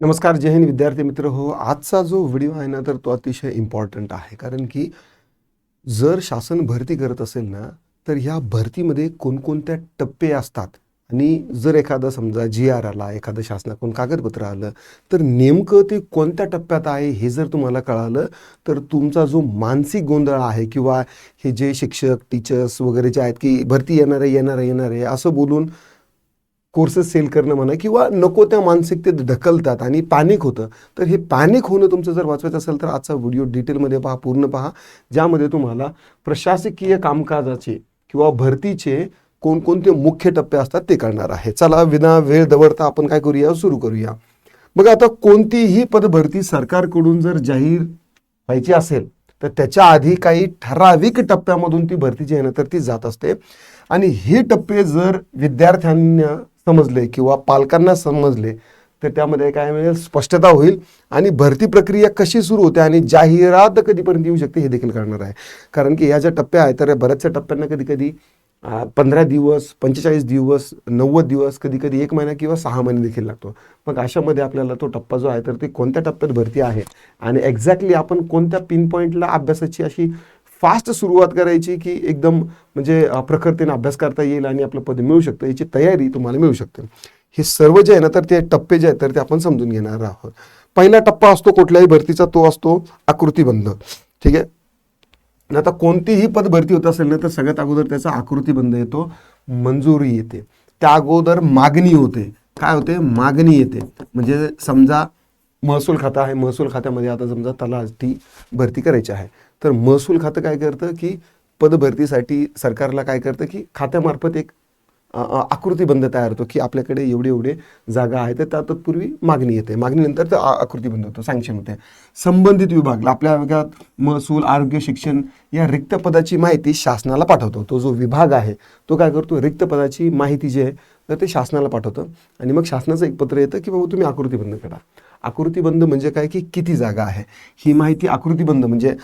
नमस्कार जय हिंद विद्यार्थी मित्र. हो आजचा जो व्हिडिओ आहे ना तर तो अतिशय इम्पॉर्टंट आहे. कारण की जर शासन भरती करत असेल ना तर ह्या भरतीमध्ये कोणकोणत्या टप्पे असतात? आणि जर एखादा समजा जी आर आला एखादं शासनाकडून कागदपत्र आलं तर नेमकं ते कोणत्या टप्प्यात आहे हे जर तुम्हाला कळालं तर तुमचा जो मानसिक गोंधळ आहे किंवा हे जे शिक्षक टीचर्स वगैरे जे आहेत की भरती येणार आहे येणार आहे येणार आहे असं बोलून कोर्सेस सेल करणं म्हणा किंवा नको त्या मानसिकतेत ढकलतात आणि पॅनिक होतं. तर हे पॅनिक होणं तुमचं जर वाचवायचं असेल तर आजचा व्हिडिओ डिटेलमध्ये पहा पूर्ण पहा. ज्यामध्ये तुम्हाला प्रशासकीय कामकाजाचे किंवा भरतीचे कोणकोणते मुख्य टप्पे असतात ते करणार आहे. चला विना वेळ दवडता आपण काय करूया? सुरू करूया. मग आता कोणतीही पदभरती सरकारकडून जर जाहीर व्हायची असेल तर त्याच्या आधी काही ठराविक टप्प्यामधून ती भरती जी आहे ना तर ती जात असते. आणि हे टप्पे जर विद्यार्थ्यांना समजले किंवा पालकांना समजले तर त्यामध्ये काय मिळेल? स्पष्टता होईल आणि भरती प्रक्रिया कशी सुरू होते आणि जाहिरात कधीपर्यंत येऊ शकते हे देखील करणार आहे. कारण की ह्या ज्या टप्प्या आहेत तर बऱ्याचशा टप्प्यांना कधी कधी पंधरा दिवस पंचेचाळीस दिवस नव्वद दिवस कधी कधी एक महिना किंवा सहा महिने देखील लागतो. मग अशामध्ये आपल्याला तो टप्पा जो आहे तर ते कोणत्या टप्प्यात भरती आहे आणि एक्झॅक्टली आपण कोणत्या पिन पॉईंटला अभ्यासाची अशी फास्ट सुरुवात करायची की एकदम म्हणजे प्रखरतेने अभ्यास करता येईल आणि आपलं पद मिळू शकतं याची तयारी तुम्हाला मिळू शकते. हे सर्व जे आहे ना तर ते टप्पे जे आहेत तर ते आपण समजून घेणार आहोत. पहिला टप्पा असतो कुठल्याही भरतीचा तो असतो आकृतीबंध. ठीक आहे? आता कोणतीही पद भरती होत असेल ना तर सगळ्यात अगोदर त्याचा आकृतीबंध येतो मंजुरी येते. त्या अगोदर मागणी होते. काय होते? मागणी येते. म्हणजे समजा महसूल खातं आहे. महसूल खात्यामध्ये आता समजा तलाठी भरती करायची आहे. तर महसूल खातं काय करतं की पदभरतीसाठी सरकारला काय करतं की खात्यामार्फत एक आकृतीबंध तयार होतो की आपल्याकडे एवढे एवढे जागा आहे तर त्या तत्पूर्वी मागणी येते. मागणीनंतर तर आकृतीबंध होतो. सँक्शन होते. संबंधित विभाग आपल्या विभागात महसूल आरोग्य शिक्षण या रिक्त पदाची माहिती शासनाला पाठवतो. तो जो विभाग आहे तो काय करतो? रिक्त पदाची माहिती जी आहे तर ते शासनाला पाठवतं. आणि मग शासनाचं एक पत्र येतं की बाबा तुम्ही आकृतीबंध करा. आकृतीबंध म्हणजे काय की किती जागा आहे? ही माहिती आकृतीबंध म्हणजे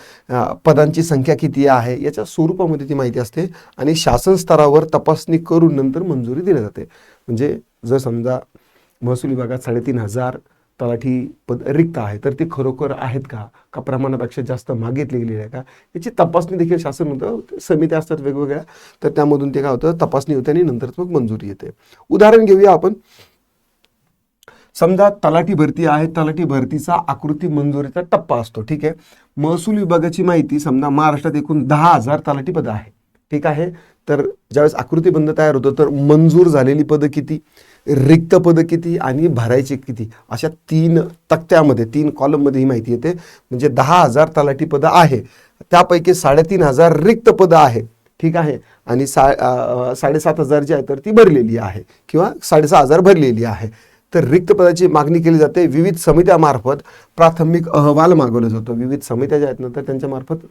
पदांची संख्या किती आहे याच्या स्वरूपामध्ये ती माहिती असते आणि शासन स्तरावर तपासणी करून नंतर मंजुरी दिली जाते. म्हणजे जर समजा महसूल विभागात साडेतीन हजार तलाठी पद रिक्त आहे तर ते खरोखर आहेत का? का प्रमाणापेक्षा जास्त मागितली गेलेली आहे का? याची तपासणी देखील शासन होतं. समित्या असतात वेगवेगळ्या तर त्यामधून ते काय होतं? तपासणी होते आणि नंतर मग मंजुरी येते. उदाहरण घेऊया आपण. समजा तलाठी भरती आहे तलाठी भरतीचा आकृती मंजुरीचा टप्पा असतो ठीक आहे? महसूल विभागाची माहिती समजा महाराष्ट्रात एकूण दहा हजार तलाठी पदं आहे ठीक आहे? तर ज्यावेळेस आकृतीबंध तयार होतं तर मंजूर झालेली पदं किती? रिक्त पदं किती? आणि भरायची किती? अशा तीन तक्त्यामध्ये तीन कॉलममध्ये ही माहिती येते. म्हणजे दहा हजार तलाठी पदं आहे. त्यापैकी साडेतीन हजार रिक्त पदं आहे ठीक आहे? आणि सा साडेसात हजार जी आहे तर ती भरलेली आहे. किंवा साडेसहा हजार भरलेली आहे. तर रिक्त पदाची मागणी केली जाते. विविध समित्यामार्फत प्राथमिक अहवाल मागवला जातो. विविध समित्या ज्या आहेत ना तर त्यांच्यामार्फत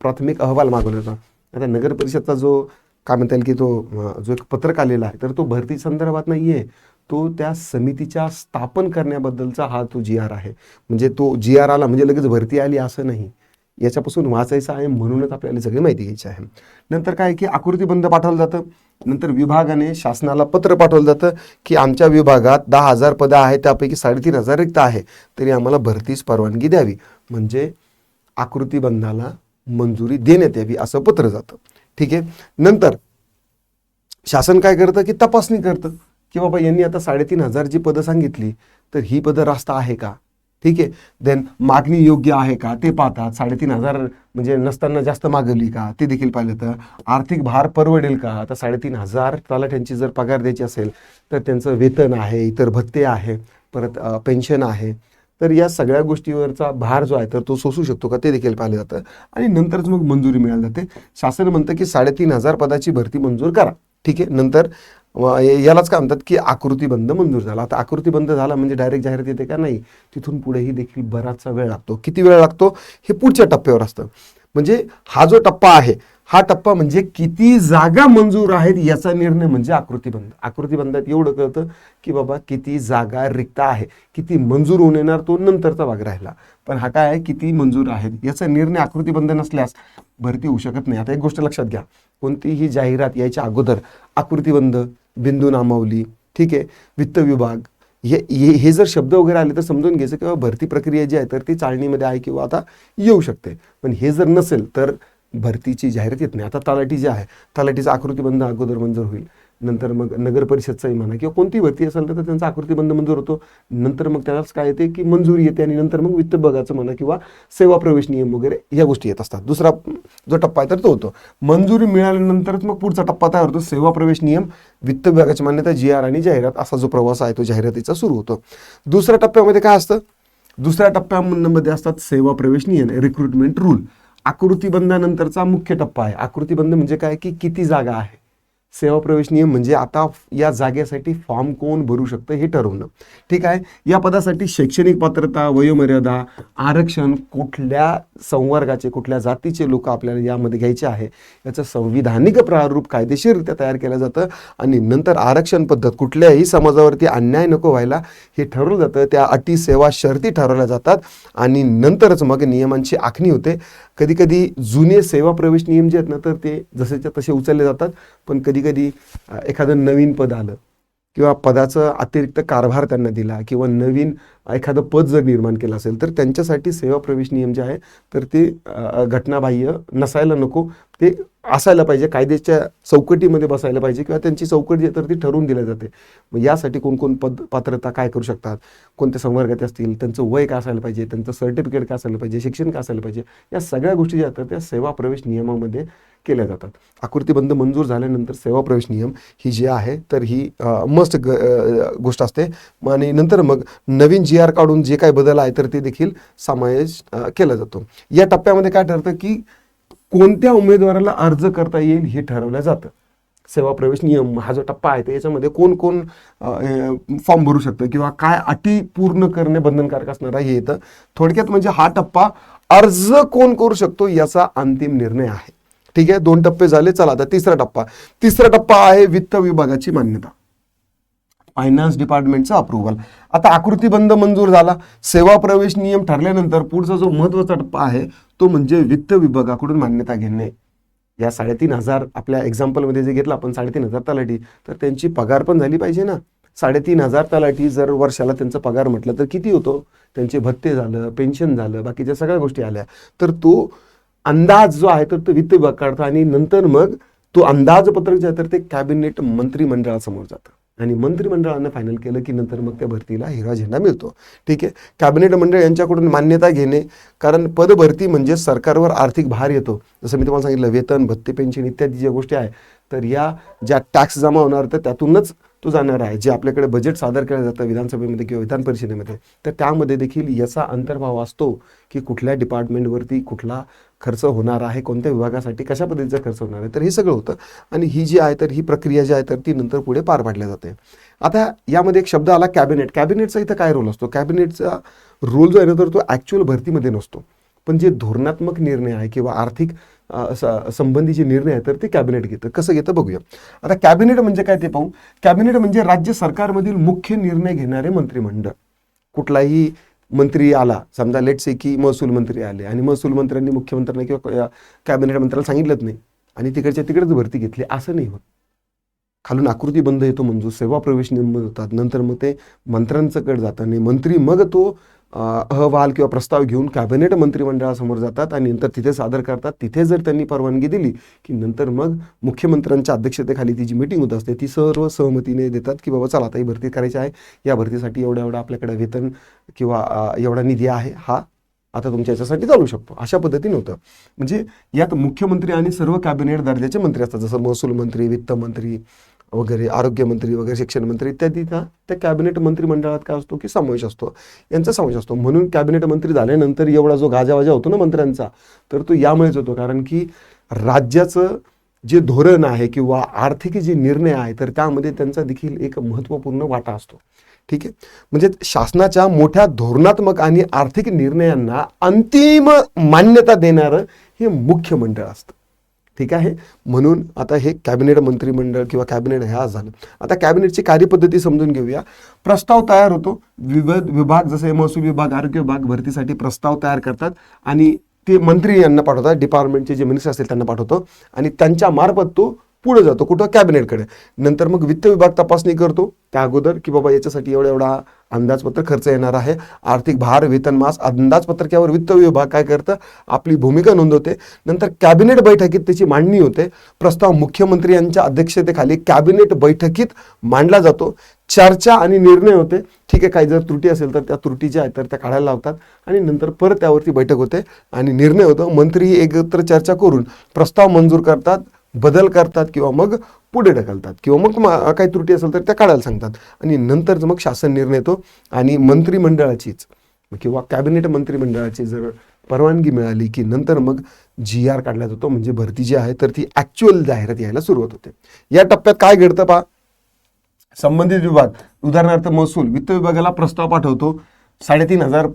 प्राथमिक अहवाल मागवला जातो. आता नगर परिषदचा जो काय म्हणता येईल की तो जो एक पत्रक आलेला आहे तर तो भरती संदर्भात नाही आहे तो त्या समितीच्या स्थापन करण्याबद्दलचा हा तो जी आर आहे. म्हणजे तो जी आर आला म्हणजे लगेच भरती आली असं नाही. याच्यापासून वाचायचं आहे म्हणूनच आपल्याला सगळी माहिती घ्यायची आहे. नंतर काय की आकृतीबंध पाठवलं जातं. नंतर विभागाने शासनाला पत्र पाठवलं जातं की आमच्या विभागात दहा हजार पदं आहेत त्यापैकी साडेतीन हजार रिक्त आहे. तरी आम्हाला भरतीस परवानगी द्यावी. म्हणजे आकृतीबंधाला मंजुरी देण्यात यावी असं पत्र जातं. ठीक आहे? नंतर शासन काय करतं की तपासणी करतं. की बाबा यांनी आता साडेतीन हजार जी पदं सांगितली तर ही पदं रास्त आहे का? ठीक आहे? देन मागणी योग्य आहे का? ते पाहतात. साडेतीन हजार म्हणजे नसताना जास्त मागवली का? ते देखील पाहिलं तर. आर्थिक भार परवडेल का? आता साडेतीन हजार तलाठ्यांची जर पगार द्यायची असेल तर त्यांचं वेतन आहे इतर भत्ते आहे परत पेन्शन आहे. तर या सगळ्या गोष्टीवरचा भार जो आहे तर तो सोसू शकतो का? ते देखील पाहिलं जातं. आणि नंतरच मग मंजुरी मिळाली जाते. शासन म्हणतं की साडेतीन हजार पदाची भरती मंजूर करा. ठीक आहे? नंतर यालाच काय म्हणतात की आकृतीबंद मंजूर झाला. आता आकृतीबंद झाला म्हणजे डायरेक्ट जाहिरात येते का? नाही. तिथून पुढेही देखील बराचसा वेळ लागतो. किती वेळ लागतो? हे पुढच्या टप्प्यावर असतं. म्हणजे हा जो टप्पा आहे हा टप्पा म्हणजे किती जागा मंजूर आहेत याचा निर्णय म्हणजे आकृतीबंध आकृतीबंधात एवढं कळतं की बाबा किती जागा रिक्त आहे. किती मंजूर होऊन येणार तो नंतरचा भाग राहिला. पण हा काय आहे? किती मंजूर आहेत याचा निर्णय आकृतीबंध नसल्यास भरती होऊ शकत नाही. आता एक गोष्ट लक्षात घ्या. कोणतीही जाहिरात यायच्या अगोदर आकृतीबंध बिंदू नामावली ठीक आहे वित्त विभाग हे हे हे जर शब्द वगैरे आले तर समजून घ्यायचं किंवा भरती प्रक्रिया जी आहे तर ती चाळणीमध्ये आहे किंवा आता येऊ शकते. पण हे जर नसेल तर भरतीची जाहिरात येत नाही. आता तलाठी जे आहे तलाठीचा आकृतीबंध अगोदर मंजूर होईल. नंतर मग नगर परिषदचाही म्हणा किंवा कोणतीही भरती असेल तर त्यांचा आकृतीबंध मंजूर होतो. नंतर मग त्यालाच काय येते की मंजुरी येते आणि नंतर मग वित्त विभागाचं म्हणा किंवा सेवा प्रवेश नियम वगैरे या गोष्टी येत असतात. दुसरा जो टप्पा आहे तर तो होतो. मंजुरी मिळाल्यानंतरच मग पुढचा टप्पा तयार होतो. सेवा प्रवेश नियम वित्त विभागाची मान्यता जी आर आणि जाहिरात असा जो प्रवास आहे तो जाहिरातीचा सुरू होतो. दुसऱ्या टप्प्यामध्ये काय असतं? दुसऱ्या टप्प्यामध्ये असतात सेवा प्रवेश नियम रिक्रुटमेंट रूल आकृतीबंधानंतरचा मुख्य टप्पा आहे. आकृतीबंध म्हणजे काय? की किती जागा आहे? सेवा प्रवेश नियम म्हणजे आता या जागेसाठी फॉर्म कोण भरू शकतं हे ठरवणं. ठीक आहे? या पदासाठी शैक्षणिक पात्रता वयोमर्यादा आरक्षण कुठल्या संवर्गाचे कुठल्या जातीचे लोक आपल्याला यामध्ये घ्यायचे आहे? याचं संविधानिक प्रारूप कायदेशीररित्या तयार केलं जातं आणि नंतर आरक्षण पद्धत कुठल्याही समाजावरती अन्याय नको व्हायला हे ठरवलं जातं. त्या अटी सेवा शर्ती ठरवल्या जातात आणि नंतरच मग नियमांची आखणी होते. कधी कधी जुने सेवा प्रवेश नियम जे आहेत ना तर ते जसेच्या तसे उचलले जातात पण कधी कधी कधी एखादं नवीन पद आलं किंवा पदाचं अतिरिक्त कारभार त्यांना दिला किंवा नवीन एखादं पद जर निर्माण केलं असेल तर त्यांच्यासाठी सेवा प्रवेश नियम जे आहे तर ते घटनाबाह्य नसायला नको. ते असायला पाहिजे कायद्याच्या चौकटीमध्ये बसायला पाहिजे किंवा त्यांची चौकट जी तर ती ठरवून दिली जाते. मग यासाठी कोणकोण पद पात्रता काय करू शकतात? कोणत्या संवर्गात असतील? त्यांचं वय काय असायला पाहिजे? त्यांचं सर्टिफिकेट काय असायला पाहिजे? शिक्षण काय असायला पाहिजे? या सगळ्या गोष्टी ज्या आहेत त्या सेवा प्रवेश नियमामध्ये केल्या जातात. आकृतीबंध मंजूर झाल्यानंतर सेवा प्रवेश नियम ही जी आहे तर ही मस्त गोष्ट असते. आणि नंतर मग नवीन जी आर काढून जे काय बदल आहे तर ते देखील समावेश केला जातो. या टप्प्यामध्ये काय ठरतं की कोणत्या उमेदवाराला अर्ज करता येईल हे ठरवलं जातं. सेवा प्रवेश नियम हा जो टप्पा आहे तर याच्यामध्ये कोण कोण फॉर्म भरू शकतं किंवा काय अटी पूर्ण करणे बंधनकारक असणार आहे हे येतं थोडक्यात म्हणजे हा टप्पा अर्ज कोण करू शकतो याचा अंतिम निर्णय आहे. ठीक आहे? दोन टप्पे झाले चला आता तिसरा टप्पा. तिसरा टप्पा आहे वित्त विभागाची मान्यता. फायनान्स डिपार्टमेंटचा अप्रुव्हल आता आकृतीबंध मंजूर झाला. सेवा प्रवेश नियम ठरल्यानंतर पुढचा जो महत्त्वाचा टप्पा आहे तो म्हणजे वित्त विभागाकडून मान्यता घेणे. या साडेतीन हजार आपल्या एक्झाम्पलमध्ये जे घेतलं आपण साडेतीन हजार तलाठी तर त्यांची पगार पण झाली पाहिजे ना. साडेतीन हजार तलाठी जर वर्षाला त्यांचा पगार म्हटलं तर किती होतो? त्यांचे भत्ते झालं पेन्शन झालं बाकीच्या सगळ्या गोष्टी आल्या. तर तो अंदाज जो आहे तर तो वित्त विभाग काढतो आणि नंतर मग तो अंदाजपत्रक जे आहे तर ते कॅबिनेट मंत्रिमंडळासमोर जातं. आणि मंत्रिमंडळानं फायनल केलं की नंतर मग त्या भरतीला हिरवा झेंडा मिळतो. ठीक आहे? कॅबिनेट मंडळ यांच्याकडून मान्यता घेणे कारण पदभरती म्हणजे सरकारवर आर्थिक भार येतो. जसं मी तुम्हाला सांगितलं वेतन भत्ते पेन्शन इत्यादी ज्या गोष्टी आहे तर या ज्या टॅक्स जमा होणार तर त्यातूनच तो जाणार आहे. जे आपल्याकडे बजेट सादर केलं जातं विधानसभेमध्ये किंवा विधान परिषदेमध्ये तर त्यामध्ये देखील याचा अंतर्भाव असतो की कुठल्या डिपार्टमेंटवरती कुठला खर्च होणार आहे कोणत्या विभागासाठी कशा पद्धतीचा खर्च होणार आहे तर हे सगळं होतं. आणि ही जी आहे तर ही प्रक्रिया जी आहे तर ती नंतर पुढे पार पाडल्या जाते. आता यामध्ये एक शब्द आला कॅबिनेट. कॅबिनेटचा इथं काय रोल असतो? कॅबिनेटचा रोल जो आहे ना तर तो ॲक्च्युअल भरतीमध्ये नसतो. पण जे धोरणात्मक निर्णय आहे किंवा आर्थिक संबंधी जे निर्णय आहे तर ते कॅबिनेट घेतं. कसं घेतं बघूया. आता कॅबिनेट म्हणजे काय ते पाहू. कॅबिनेट म्हणजे राज्य सरकारमधील मुख्य निर्णय घेणारे मंत्रिमंडळ. कुठलाही मंत्री आला समजा लेट से की महसूल मंत्री आले आणि महसूल मंत्र्यांनी मुख्यमंत्र्यांना किंवा कॅबिनेट मंत्र्याला सांगितलंच नाही आणि तिकडच्या तिकडेच भरती घेतली असं नाही होत. खालून आकृती बंद येतो म्हणजे सेवा प्रवेश निर्माण होतात नंतर मग ते मंत्र्यांचं कड जातं आणि मंत्री मग तो अहवाल किंवा प्रस्ताव घेऊन कॅबिनेट मंत्रिमंडळासमोर जातात आणि नंतर तिथे सादर करतात. तिथे जर त्यांनी परवानगी दिली की नंतर मग मुख्यमंत्र्यांच्या अध्यक्षतेखाली ती जी मिटिंग होत असते ती सर्व सहमतीने देतात की बाबा चला आता ही भरती करायची आहे. या भरतीसाठी एवढा एवढा आपल्याकडे वेतन किंवा एवढा निधी आहे. हा आता तुमच्या याच्यासाठी चालू शकतो. अशा पद्धतीने होतं. म्हणजे यात मुख्यमंत्री आणि सर्व कॅबिनेट दर्जाचे मंत्री असतात. जसं महसूल मंत्री वित्त मंत्री वगैरे आरोग्यमंत्री वगैरे शिक्षण मंत्री इत्यादी त्या त्या कॅबिनेट मंत्रिमंडळात काय असतो की समावेश असतो. यांचा समावेश असतो. म्हणून कॅबिनेट मंत्री झाल्यानंतर एवढा जो गाजावाजा होतो ना मंत्र्यांचा तर तो यामुळेच होतो. कारण की राज्याचं जे धोरण आहे किंवा आर्थिक जे निर्णय आहे तर त्यामध्ये त्यांचा देखील एक महत्त्वपूर्ण वाटा असतो. ठीक आहे? म्हणजे शासनाच्या मोठ्या धोरणात्मक आणि आर्थिक निर्णयांना अंतिम मान्यता देणारं हे मुख्य मंडळ असतं. ठीक आहे? म्हणून आता हे कॅबिनेट मंत्रिमंडळ किंवा कॅबिनेट ह्या झालं. आता कॅबिनेटची कार्यपद्धती समजून घेऊया. प्रस्ताव तयार होतो. विविध विभाग जसे महसूल विभाग आरोग्य विभाग भरतीसाठी प्रस्ताव तयार करतात आणि ते मंत्री यांना पाठवतात. डिपार्टमेंटचे जे मिनिस्टर असतील त्यांना पाठवतो. आणि त्यांच्या मार्फत तो पुढे जातो कुठं? कॅबिनेटकडे. नंतर मग वित्त विभाग तपासणी करतो. त्या अगोदर की बाबा याच्यासाठी एवढा एवढा अंदाजपत्र खर्च येणार आहे. आर्थिक भार वेतन मास अंदाजपत्रकावर वित्त विभाग काय करतं? आपली भूमिका नोंदवते. नंतर कॅबिनेट बैठकीत त्याची मांडणी होते. प्रस्ताव मुख्यमंत्री यांच्या अध्यक्षतेखाली कॅबिनेट बैठकीत मांडला जातो. चर्चा आणि निर्णय होते. ठीक आहे काही जर त्रुटी असेल तर त्या त्रुटी ज्या आहेत तर त्या काढायला लावतात. आणि नंतर परत त्यावरती बैठक होते आणि निर्णय होतो. मंत्री एकत्र चर्चा करून प्रस्ताव मंजूर करतात. बदल करतात किंवा मग पुढे ढकलतात किंवा मग काही त्रुटी असेल तर त्या काढायला सांगतात. आणि नंतर मग शासन निर्णय येतो आणि मंत्रिमंडळाचीच किंवा कॅबिनेट मंत्रिमंडळाची जर परवानगी मिळाली की नंतर मग जी आर काढला जातो म्हणजे भरती जी आहे तर ती ॲक्च्युअल जाहिरात यायला सुरुवात होते. या टप्प्यात काय घडतं पहा? संबंधित विभाग उदाहरणार्थ महसूल वित्त विभागाला प्रस्ताव पाठवतो साडेतीन हजार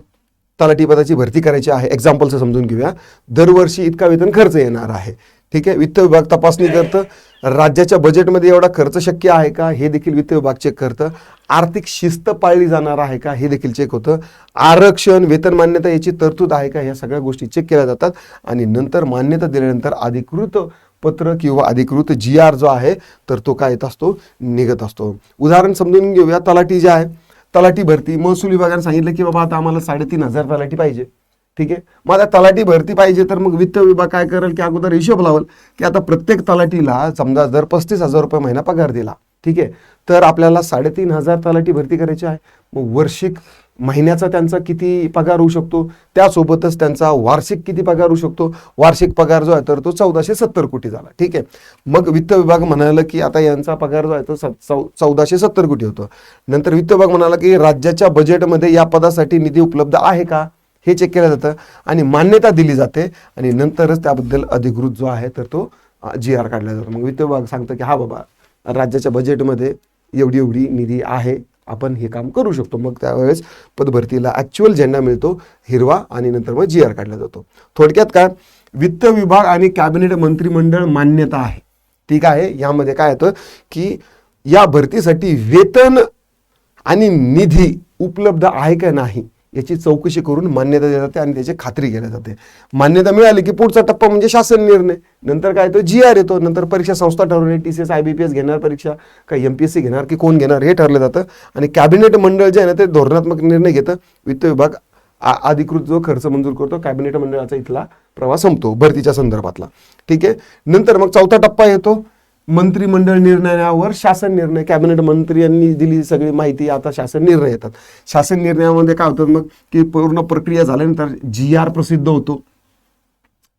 तलाठी पदाची भरती करायची आहे. एक्झाम्पलचं समजून घेऊया. दरवर्षी इतका वेतन खर्च येणार आहे. ठीक आहे? वित्त विभाग तपासणी करतं. राज्याच्या बजेटमध्ये एवढा खर्च शक्य आहे का? हे देखील वित्त विभाग चेक करतं आर्थिक शिस्त पाळली जाणार आहे का? हे देखील चेक होतं. आरक्षण वेतन मान्यता याची तरतूद आहे का? ह्या सगळ्या गोष्टी चेक केल्या जातात. आणि नंतर मान्यता दिल्यानंतर अधिकृत पत्र किंवा अधिकृत जी आर जो आहे तर तो काय येत असतो? निघत असतो. उदाहरण समजून घेऊया. तलाठी जे आहे तलाठी भरती. महसूल विभागाने सांगितलं की बाबा आता आम्हाला साडेतीन हजार तलाठी पाहिजे. ठीक आहे? मग आता तलाठी भरती पाहिजे तर मग वित्त विभाग काय करेल? की अगोदर हिशोब लावल. की आता प्रत्येक तलाठीला समजा जर पस्तीस हजार रुपये महिना पगार दिला ठीक आहे? तर आपल्याला साडेतीन हजार तलाठी भरती करायची आहे. मग वार्षिक महिन्याचा त्यांचा किती पगार होऊ शकतो? त्यासोबतच त्यांचा वार्षिक किती पगार होऊ शकतो? वार्षिक पगार जो आहे तर तो चौदाशे सत्तर कोटी झाला ठीक आहे? मग वित्त विभाग म्हणाला की आता यांचा पगार जो आहे तो स- चौ चौदाशे सत्तर कोटी होतो. नंतर वित्त विभाग म्हणाला की राज्याच्या बजेटमध्ये या पदासाठी निधी उपलब्ध आहे का? हे चेक केलं जातं आणि मान्यता दिली जाते आणि नंतरच त्याबद्दल अधिकृत जो आहे तर तो जी आर काढला जातो. मग वित्त विभाग सांगतं की हा बाबा राज्याच्या बजेटमध्ये एवढी एवढी निधी आहे आपण हे काम करू शकतो. मग त्यावेळेस पदभरतीला ॲक्च्युअल झेंडा मिळतो हिरवा आणि नंतर मग जी आर काढला जातो. थोडक्यात काय? वित्त विभाग आणि कॅबिनेट मंत्रिमंडळ मान्यता आहे. ठीक आहे? यामध्ये काय येतं की या भरतीसाठी वेतन आणि निधी उपलब्ध आहे का नाही? याची चौकशी करून मान्यता दिली जाते आणि त्याची खात्री केली जाते मान्यता मिळाली की पुढचा टप्पा म्हणजे शासन निर्णय. नंतर काय तो जी आर येतो नंतर परीक्षा संस्था ठरवणे T C S I B P S घेणार परीक्षा का एम पी एस सी घेणार की कोण घेणार हे ठरलं जातं. आणि कॅबिनेट मंडळ जे आहे ना ते धोरणात्मक निर्णय घेतं. वित्त विभाग आ- अधिकृत जो खर्च मंजूर करतो कॅबिनेट मंडळाचा इथला प्रवास संपतो भरतीच्या संदर्भातला. ठीक आहे? नंतर मग चौथा टप्पा येतो. मंत्रिमंडळ निर्णयावर शासन निर्णय कॅबिनेट मंत्र्यांनी दिली सगळी माहिती आता शासन निर्णय येतात. शासन निर्णयामध्ये काय होतं मग की पूर्ण प्रक्रिया झाल्यानंतर जी आर प्रसिद्ध होतो.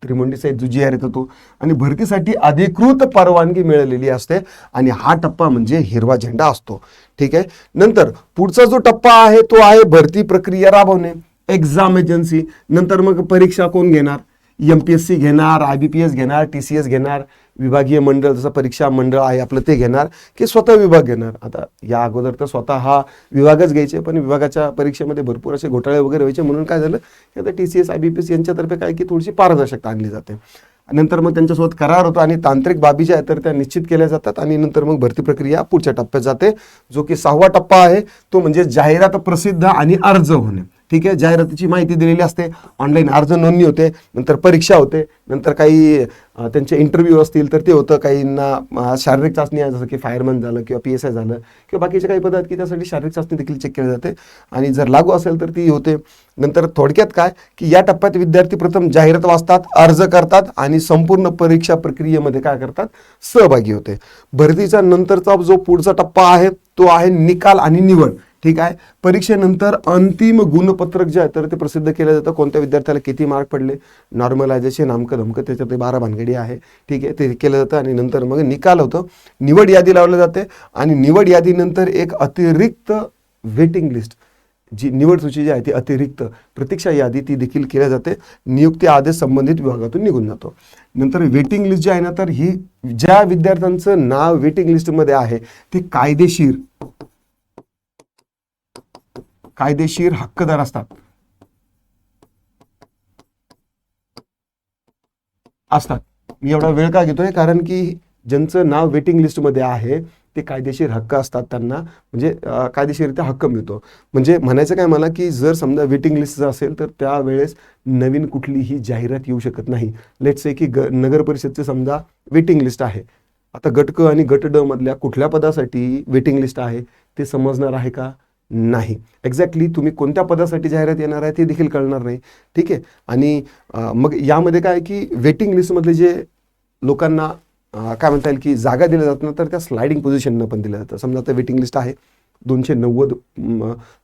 त्रिमंडी साईड जो जी आर येतो तो आणि भरतीसाठी अधिकृत परवानगी मिळालेली असते. आणि हा टप्पा म्हणजे हिरवा झेंडा असतो. ठीक आहे? नंतर पुढचा जो टप्पा आहे तो आहे भरती प्रक्रिया राबवणे. एक्झाम एजन्सी नंतर मग परीक्षा कोण घेणार? एम पी एस सी घेणार आय बी पी एस घेणार टी सी एस घेणार. विभागीय मंडळ जसं परीक्षा मंडळ आहे आपलं ते घेणार की स्वतः विभाग घेणार? आता या अगोदर तर स्वतः हा विभागच घ्यायचे पण विभागाच्या परीक्षेमध्ये भरपूर असे घोटाळे वगैरे व्हायचे. म्हणून काय झालं की आता T C S I B P S यांच्यातर्फे काय की थोडीशी पारदर्शकता आणली जाते. नंतर मग त्यांच्यासोबत करार होतो आणि तांत्रिक बाबी ज्या आहेत तर त्या निश्चित केल्या जातात आणि नंतर मग भरती प्रक्रिया पुढच्या टप्प्यात जाते जो की सहावा टप्पा आहे तो म्हणजे जाहिरात प्रसिद्ध आणि अर्ज होणे. ठीक आहे? जाहिरातीची माहिती दिलेली असते. ऑनलाईन अर्ज नोंदणी होते नंतर परीक्षा होते नंतर काही त्यांचे इंटरव्ह्यू असतील तर ते होतं. काहींना शारीरिक चाचणी आहे जसं की फायरमॅन झालं किंवा पी एस आय झालं किंवा बाकीचे काही पद आहेत की त्यासाठी शारीरिक चाचणी देखील चेक केली जाते. आणि जर लागू असेल तर ती होते. नंतर थोडक्यात काय? की या टप्प्यात विद्यार्थी प्रथम जाहिरात वाचतात अर्ज करतात आणि संपूर्ण परीक्षा प्रक्रियेमध्ये काय करतात? सहभागी होते. भरतीच्या नंतरचा जो पुढचा टप्पा आहे तो आहे निकाल आणि निवड. ठीक आहे? परीक्षेनंतर अंतिम गुणपत्रक जे आहे तर ते प्रसिद्ध केलं जातं. कोणत्या विद्यार्थ्याला किती मार्क पडले? नॉर्मलायझेशन अमकं धमकं त्याच्यात ते बारा भानगडी आहे. ठीक आहे? ते केलं जातं आणि नंतर मग निकाल होतं. निवड यादी लावली जाते आणि निवड यादीनंतर एक अतिरिक्त वेटिंग लिस्ट जी निवड सूची जी आहे ती अतिरिक्त प्रतीक्षा यादी ती देखील केल्या जाते. नियुक्ती आदेश संबंधित विभागातून निघून जातो. नंतर वेटिंग लिस्ट जी आहे ना तर ही ज्या विद्यार्थ्यांचं नाव वेटिंग लिस्टमध्ये आहे ते कायदेशीर कायदेशीर हक्कदार असतात. असतात. मी एवढा वेळ का घेतोय? कारण की ज्यांचं नाव वेटिंग लिस्टमध्ये आहे ते कायदेशीर हक्क असतात त्यांना. म्हणजे अं, कायदेशीररित्या हक्क मिळतो. म्हणजे म्हणायचं काय मला की जर समजा वेटिंग लिस्ट असेल तर त्यावेळेस नवीन कुठलीही जाहिरात येऊ शकत नाही. लेट्स से की ग नगर परिषदचे समजा वेटिंग लिस्ट आहे. आता गट क आणि गट ड मधल्या कुठल्या पदासाठी वेटिंग लिस्ट आहे ते समजणार आहे का? नाही. एक्झॅक्टली तुम्ही कोणत्या पदासाठी जाहिरात येणार आहे ते देखील कळणार नाही. ठीक आहे? आणि मग यामध्ये काय आहे की वेटिंग लिस्टमधले जे लोकांना काय म्हणता येईल की जागा दिल्या जात ना तर त्या स्लायडिंग पोझिशननं पण दिल्या जातं समजा आता वेटिंग लिस्ट आहे दोनशे नव्वद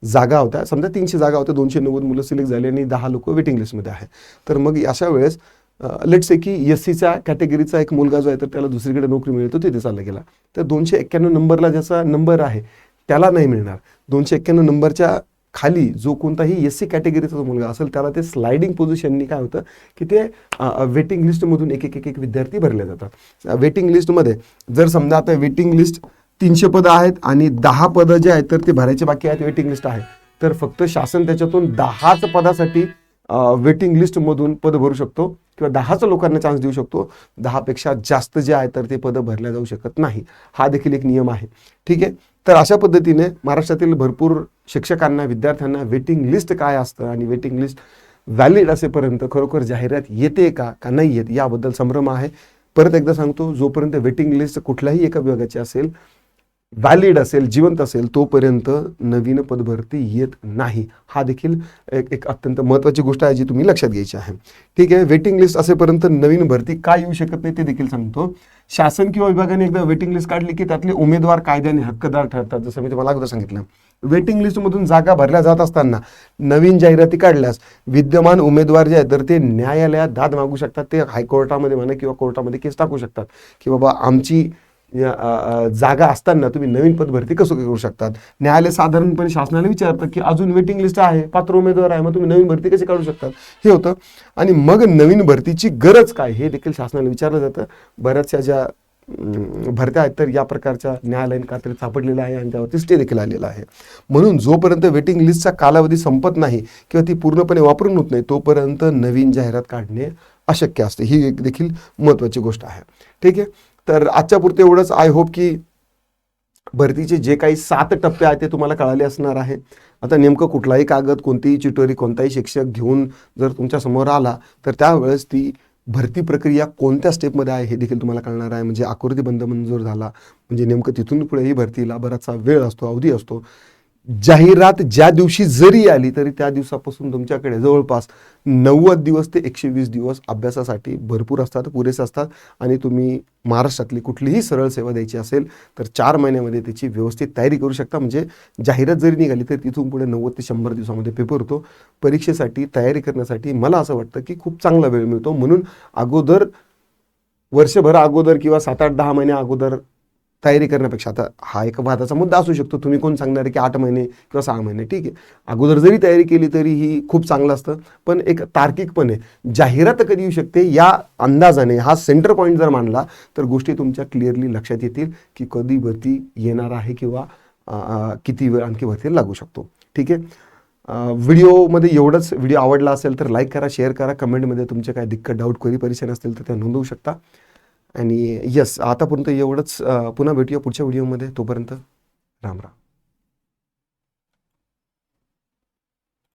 जागा होत्या. समजा तीनशे जागा होत्या दोनशे नव्वद मुलं सिलेक्ट झाली आणि दहा लोक वेटिंग लिस्टमध्ये आहे. तर मग अशा वेळेस लेट्स से की एस सीच्या कॅटेगरीचा एक मुलगा जो आहे तर त्याला दुसरीकडे नोकरी मिळतो तिथे चालला गेला. तर दोनशे एक्क्याण्णव नंबरला ज्याचा नंबर आहे त्याला नाही मिळणार. दोनशे एक्क्याण्णव नंबरच्या खाली जो कोणताही एस सी कॅटेगरीचा जो मुलगा असेल त्याला ते स्लायडिंग पोझिशननी काय होतं की ते वेटिंग लिस्टमधून एक एक एक एक विद्यार्थी भरले जातात. वेटिंग लिस्टमध्ये जर समजा आता वेटिंग लिस्ट तीनशे पदं आहेत आणि दहा पदं जे आहेत तर ते भरायचे बाकी आहेत वेटिंग लिस्ट आहे. तर फक्त शासन त्याच्यातून दहाच पदासाठी वेटिंग लिस्टमधून पद भरू शकतो किंवा दहाच लोकांना चान्स देऊ शकतो. दहापेक्षा जास्त जे आहे तर ते पदं भरल्या जाऊ शकत नाही. हा देखील एक नियम आहे. ठीक आहे? तर अशा पद्धतीने महाराष्ट्रातील भरपूर शिक्षकांना विद्यार्थ्यांना वेटिंग लिस्ट काय असतं आणि वेटिंग लिस्ट व्हॅलिड असेपर्यंत खरोखर जाहिरात येते का का नाही येत याबद्दल संभ्रम आहे. परत एकदा सांगतो जोपर्यंत वेटिंग लिस्ट कुठल्याही एका विभागाची असेल व्हॅलिड असेल जिवंत असेल तोपर्यंत नवीन पदभरती येत नाही. हा देखील एक एक अत्यंत महत्त्वाची गोष्ट आहे जी तुम्ही लक्षात घ्यायची आहे. ठीक आहे वेटिंग लिस्ट असेपर्यंत नवीन भरती काय येऊ शकत नाही ते देखील सांगतो. शासन किंवा विभागाने एकदा वेटिंग लिस्ट काढली की त्यातले उमेदवार कायद्याने हक्कदार ठरतात जसं मी तुम्हाला अगोदर सांगितलं. वेटिंग लिस्टमधून जागा भरल्या जात असताना नवीन जाहिराती काढल्यास विद्यमान उमेदवार जे आहेत तर ते न्यायालयात दाद मागू शकतात ते हायकोर्टामध्ये म्हणा किंवा कोर्टामध्ये केस टाकू शकतात की बाबा आमची जागा असताना तुम्ही नवीन पद भरती कसं करू शकतात? न्यायालय साधारणपणे शासनाला विचारतं की अजून वेटिंग लिस्ट आहे पात्र उमेदवार आहे मग तुम्ही नवीन भरती कशी काढू शकतात? हे होतं. आणि मग नवीन भरतीची गरज काय? हे देखील शासनाला विचारलं जातं. बऱ्याचशा ज्या भरत्या आहेत तर या प्रकारच्या न्यायालयीन कात्रीत सापडलेल्या आहे आणि त्यावरती स्टे देखील आलेला आहे. म्हणून जोपर्यंत वेटिंग लिस्टचा कालावधी संपत नाही किंवा ती पूर्णपणे वापरून होत नाही तोपर्यंत नवीन जाहिरात काढणे अशक्य असते. ही एक देखील महत्त्वाची गोष्ट आहे. ठीक आहे? तर आजच्या पुरते एवढंच. आय होप की भरतीचे जे काही सात टप्पे आहेत ते तुम्हाला कळाले असणार आहे. आता नेमकं कुठलाही कागद कोणतीही चिटोरी कोणताही शिक्षक घेऊन जर तुमच्यासमोर आला तर त्यावेळेस ती भरती प्रक्रिया कोणत्या स्टेपमध्ये आहे हे देखील तुम्हाला कळणार आहे. म्हणजे आकृतीबंध मंजूर झाला. म्हणजे नेमकं तिथून पुढे ही भरतीला बराचसा वेळ असतो अवधी असतो. जाहिरात ज्या दिवशी जरी आली तरी त्या दिवसापासून तुमच्याकडे जवळपास नव्वद दिवस ते एकशे वीस दिवस अभ्यासासाठी भरपूर असतात पुरेसे असतात. आणि तुम्ही महाराष्ट्रातली कुठलीही सरळ सेवा द्यायची असेल तर चार महिन्यामध्ये त्याची व्यवस्थित तयारी करू शकता. म्हणजे जाहिरात जरी निघाली तर तिथून पुढे नव्वद ते शंभर दिवसामध्ये पेपर होतो. परीक्षेसाठी तयारी करण्यासाठी मला असं वाटतं की खूप चांगला वेळ मिळतो. म्हणून अगोदर वर्षभर अगोदर किंवा सात आठ दहा महिन्या अगोदर तयारी करण्यापेक्षा. आता हा एक वादाचा मुद्दा असू शकतो. तुम्ही कोण सांगणार आहे की आठ महिने किंवा सहा महिने? ठीक आहे. अगोदर जरी तयारी केली तरी ही खूप चांगलं असतं. पण एक तार्किकपणे जाहिरात कधी येऊ शकते? या अंदाजाने हा सेंटर पॉईंट जर मानला तर गोष्टी तुमच्या क्लिअरली लक्षात येतील की कधी भरती येणार आहे किंवा किती वेळ आणखी भरती लागू शकतो. ठीक आहे? व्हिडिओमध्ये एवढंच. व्हिडिओ आवडला असेल तर लाईक करा शेअर करा. कमेंटमध्ये तुमचे काय दिक्कत डाऊट क्वेरी परेशान असतील तर त्या नोंदवू शकता. आणि यस आतापर्यंत एवढंच पुन्हा भेटूया पुढच्या व्हिडिओमध्ये. तोपर्यंत राम राम.